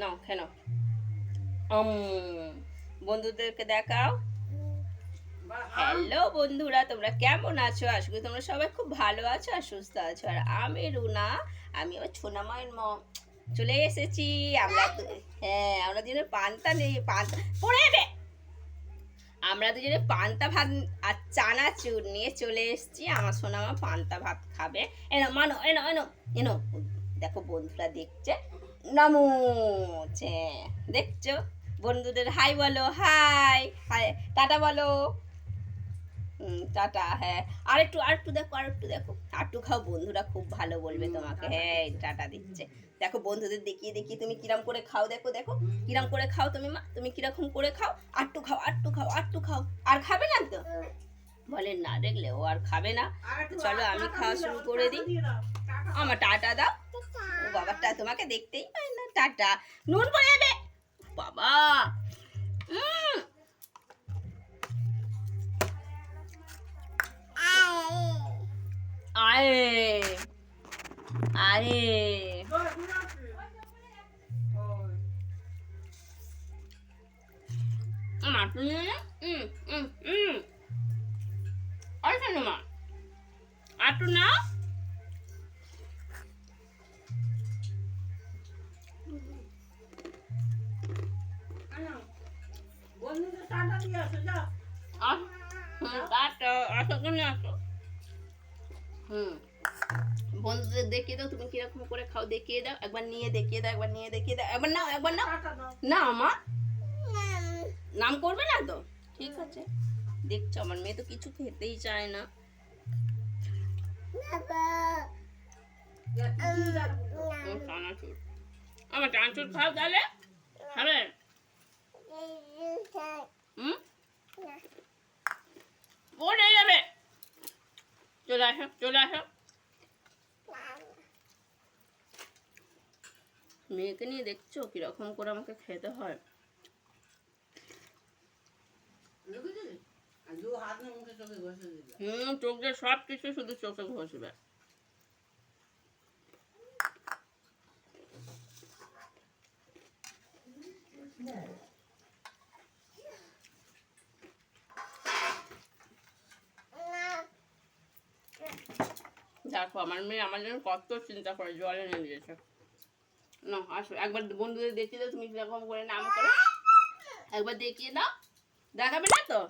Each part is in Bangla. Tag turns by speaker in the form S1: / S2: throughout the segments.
S1: নাও। উম, বন্ধুদেরকে দেখাও। হ্যালো বন্ধুরা তোমরা কেমন আছো? আশা করি তোমরা সবাই খুব ভালো আছো আর সুস্থ আছো। আর আমি রুনা আমি আমার ছোনা মায়ের মম চলে এসেছি। আমরা দু- হ্যাঁ আমরা দুজনে পান্তা নেই পান্তা পড়ে যাবে আমরা দুজনে পান্তা ভাত আর চানাচুর নিয়ে চলে এসেছি। আমার সোনা মা পান্তা ভাত খাবে। এনো মানো এনো এনো এনো দেখো বন্ধুরা দেখছে। নামুছে দেখছ? বন্ধুদের হাই বলো হাই হাই টাটা বলো। টাটা হ্যাঁ। আর একটু আর একটু দেখো আর একটু দেখো। আর একটু খাও বন্ধুরা খুব ভালো বলবে তোমাকে। হ্যাঁ টাটা দিচ্ছে। দেখো বন্ধুদের দেখিয়ে দেখিয়ে তুমি কিরাম করে খাও দেখো দেখো। কিরাম করে খাও তুমি মা? তুমি কীরকম করে খাও? আর একটু খাও আর একটু খাও আর একটু খাও। আর খাবে না তো? বলে না দেখলে ও আর খাবে না। তো চলো আমি খাওয়া শুরু করে দিই। আমার টাটা দাও। বাবাটা তোমাকে দেখতেই পাই না, টাটা। নুন পড়ে যাবে। বাবা। আর কেন মা? আটু না হুম, বন্ধুদের দেখিয়ে দাও তুমি কীরকম করে খাও দেখিয়ে দাও একবার নিয়ে দেখিয়ে দাও একবার নিয়ে দেখিয়ে দাও একবার নাও একবার নাও। না মা। নাম করবে না তো ঠিক আছে। দেখছ আমার মেয়ে তো কিছু খেতেই চায় না। চানাচুর আমার চানাচুর খাও তাহলে। খাবে? হুম? পড়ে যাবে। চলে আসো চলে আসো। মেয়েকে নিয়ে দেখছ? কীরকম করে আমাকে খেতে হয়? হুম চোখ দিয়ে সব কিছু শুধু চোখে ঘষবে। দেখো, আমার মেয়ে আমার জন্য কত চিন্তা করে, জল এনে দিয়েছে। না, আসো, একবার বন্ধুদের দেখিয়ে দাও, তুমি কীরকম করে নাম করো। একবার দেখিয়ে দাও, দেখাবে না তো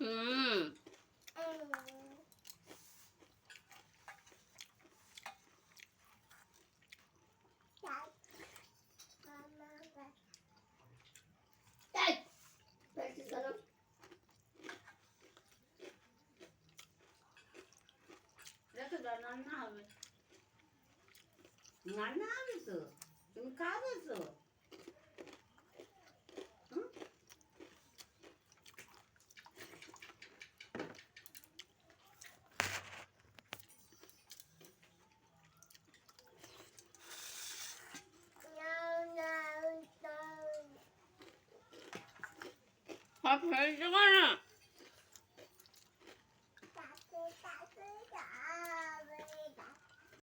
S1: হুম
S2: রেখে দাও রান্না হবে রান্না হবে তো তুমি খাবে তো হুম?
S1: সব হয়েছে কেন